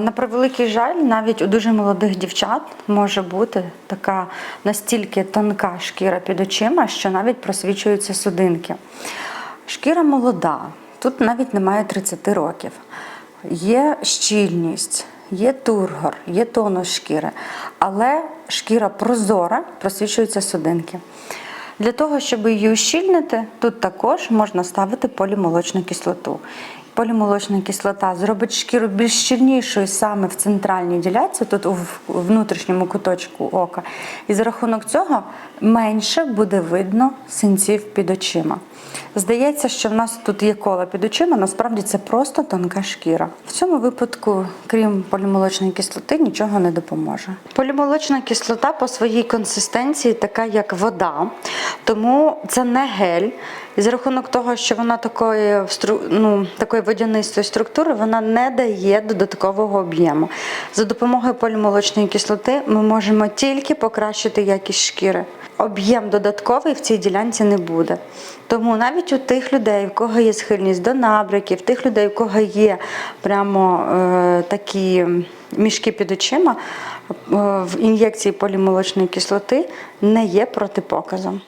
На превеликий жаль, навіть у дуже молодих дівчат може бути така настільки тонка шкіра під очима, що навіть просвічуються судинки. Шкіра молода, тут навіть немає 30 років. Є щільність, є тургор, є тонус шкіри, але шкіра прозора, просвічуються судинки. Для того, щоб її ущільнити, тут також можна ставити полімолочну кислоту. Полімолочна кислота зробить шкіру більш щільнішою саме в центральній ділянці, тут у внутрішньому куточку ока. І за рахунок цього менше буде видно синців під очима. Здається, що в нас тут є кола під очима, насправді це просто тонка шкіра. В цьому випадку, крім полімолочної кислоти, нічого не допоможе. Полімолочна кислота по своїй консистенції така, як вода, тому це не гель. І за рахунок того, що вона такої, ну, такої водянистої структури, вона не дає додаткового об'єму. За допомогою полімолочної кислоти ми можемо тільки покращити якість шкіри. Об'єм додатковий в цій ділянці не буде. Тому навіть у тих людей, у кого є схильність до набряків, тих людей, у кого є прямо е, такі мішки під очима, е, в ін'єкції полімолочної кислоти не є протипоказом.